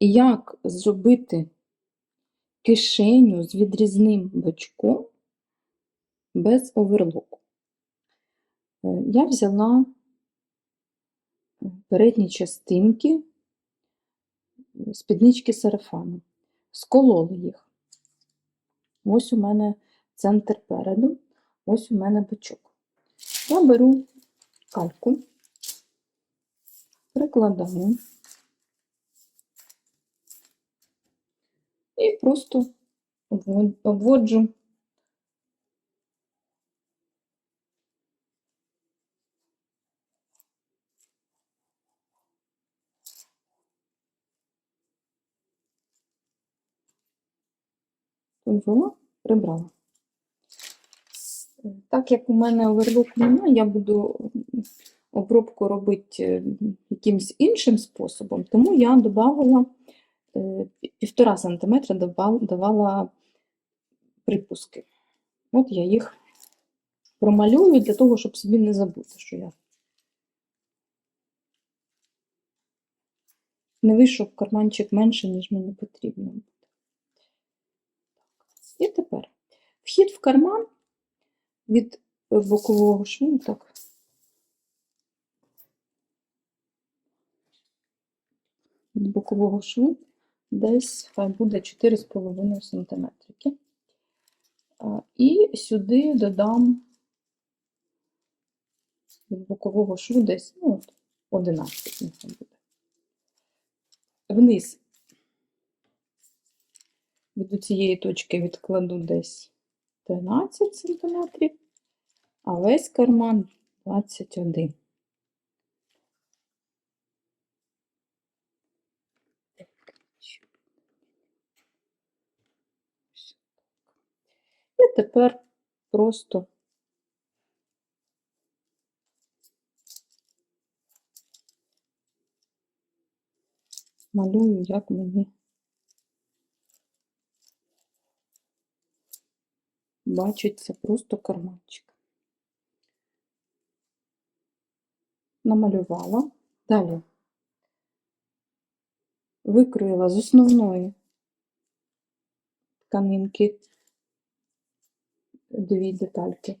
як зробити кишеню з відрізним бочком без оверлоку. Е, Я взяла е, передні частинки спіднички сарафану, скололи їх. Ось у мене центр переду, ось у мене бочок. Я беру кальку, прикладаю і просто обводжу Ввела, прибрала. Так як у мене оверлок немає, я буду обробку робити е, якимось іншим способом, тому я додавала півтора сантиметра давала припуски. От я їх промалюю для того, щоб собі не забути, що я не вийшов карманчик менше, ніж мені потрібно. І тепер вхід в карман від е, бокового шву, так. Від бокового шву десь хай буде 4,5 см. І сюди додам від бокового шву десь ну, 11 нехай буде. Вниз від цієї точки відкладу десь 13 см, а весь карман 21. І тепер просто малюю, як мені бачиться просто карманчик. Намалювала. Далі викроїла з основної тканинки дві детальки,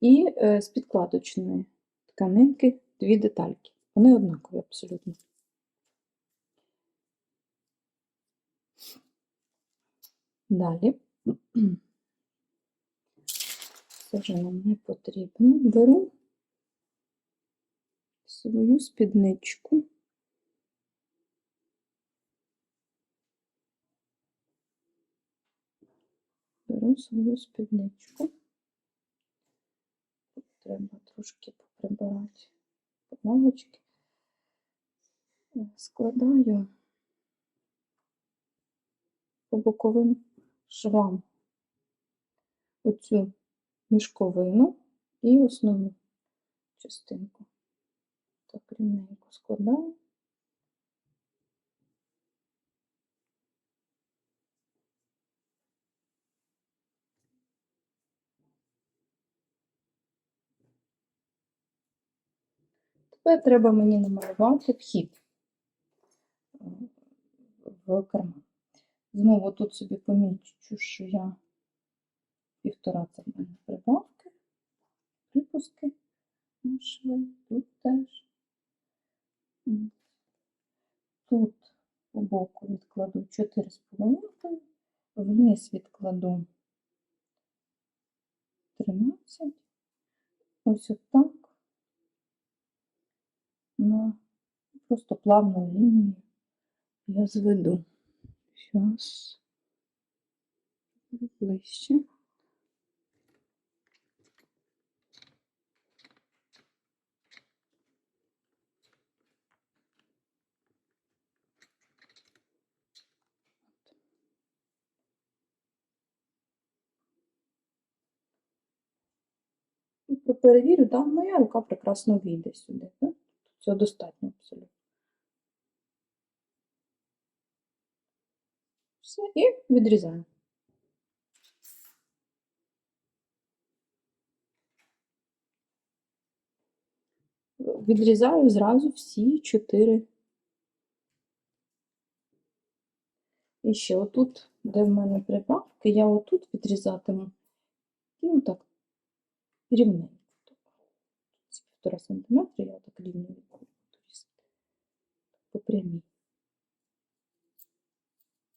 і е, з підкладочної тканинки дві детальки. Вони однакові абсолютно. Далі, це вже нам не потрібно. Беру свою спідничку. Беру свою спідничку. Треба трошки поприбирати помилочки. Складаю по боковим швам оцю мішковину і основну частинку. Так рівненько складаю. Тепер треба мені намалювати вхід е, в карман. Знову тут собі помічу, що я півтора в мене прибавки, припуски на шви, тут теж. Тут по боку відкладу 4,5, вниз відкладу 13, ось отак, на просто плавною лінією я зведу. Зараз ближче. Перевірю, да, моя рука прекрасно війде сюди. Да? Цього достатньо абсолютно. Все, і відрізаю. Відрізаю зразу всі чотири І ще отут, де в мене прибавки, я отут відрізатиму. І отак рівненько. Ці півтора сантиметра я так рівно буду різати. По прямій.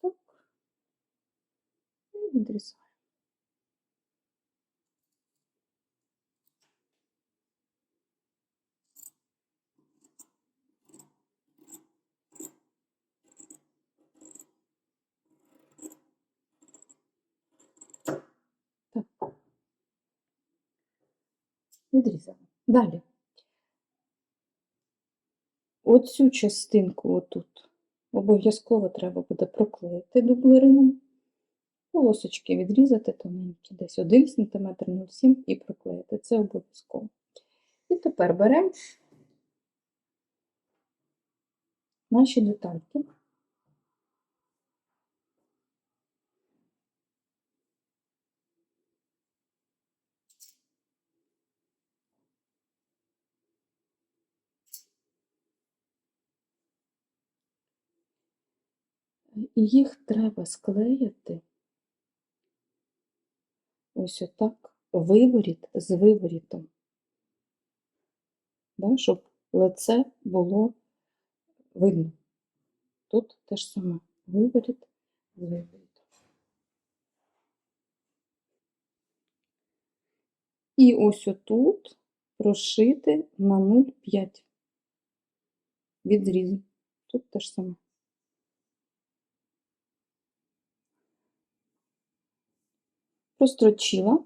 Так. І відрізаю. Так. Відрізала. Далі. Оцю частинку отут обов'язково треба буде проклеїти дублерином. Полосочки відрізати тоненькі, десь 1 см 0,7 і проклеїти. Це обов'язково. І тепер беремо наші детальки. І їх треба склеїти ось отак, виворіт з виворітом, да, щоб лице було видно. Тут те ж саме виворіт з виворітом. І ось отут прошити на 0,5 відрізу. Тут те ж саме. Прострочила.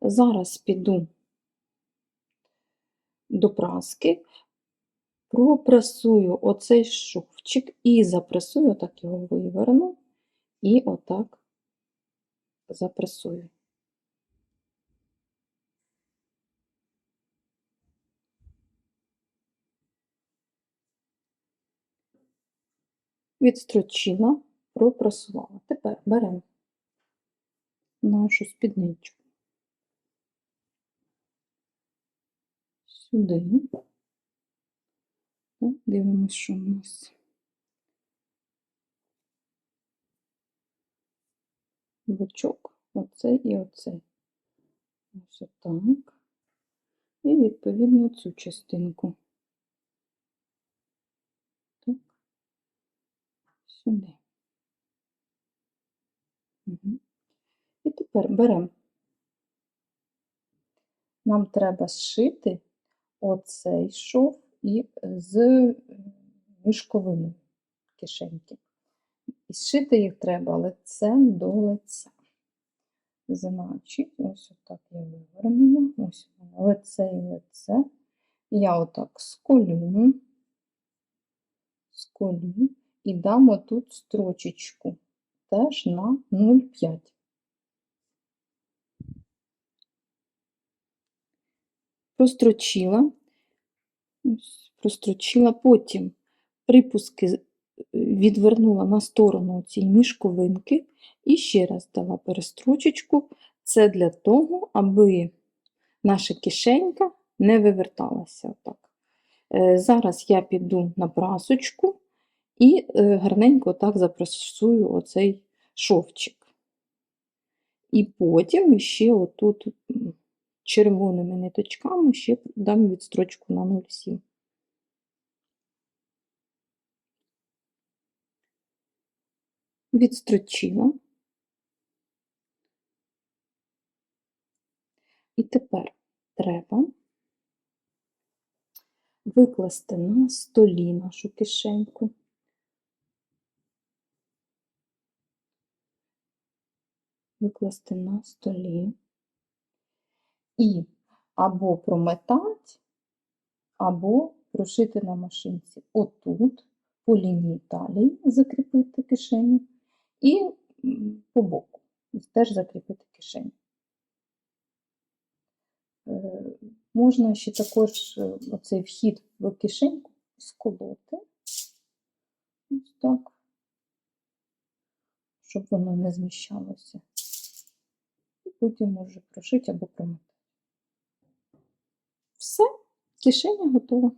Зараз піду до праски, пропресую оцей шовчик і запресую, отак його виверну, і отак запресую. Відстрочила, пропресувала. Тепер беремо нашу спідничку сюди. Так, Дивимося, що у нас бочок, оцей і оцей. Ось отак. І відповідно цю частинку. Так, сюди. Угу. І тепер беремо. Нам треба зшити оцей шов і з мішковиною кишеньки. І зшити їх треба лицем до лиця. Значить, ось отак я вивернула, ось воно, лице і лице. Я отак сколю, сколю і дам отут строчечку теж на 0,5. Прострочила, прострочила, потім припуски відвернула на сторону цієї мішковинки і ще раз дала перестрочечку. Це для того, аби наша кишенька не виверталася. Отак. Е, Зараз я піду на прасочку і е, гарненько так запресую оцей шовчик. І потім ще отут червоними ниточками ще дам відстрочку на 0,7. Відстрочила. І тепер треба викласти на столі нашу кишеньку. Викласти на столі. І або прометати, або прошити на машинці отут, по лінії талії закріпити кишеню, і по боку теж закріпити кишеню. Е, Можна ще також е, оцей вхід в кишеньку сколоти. Ось так, щоб воно не зміщалося. І потім може прошити або промотати. Все, кишеня готова.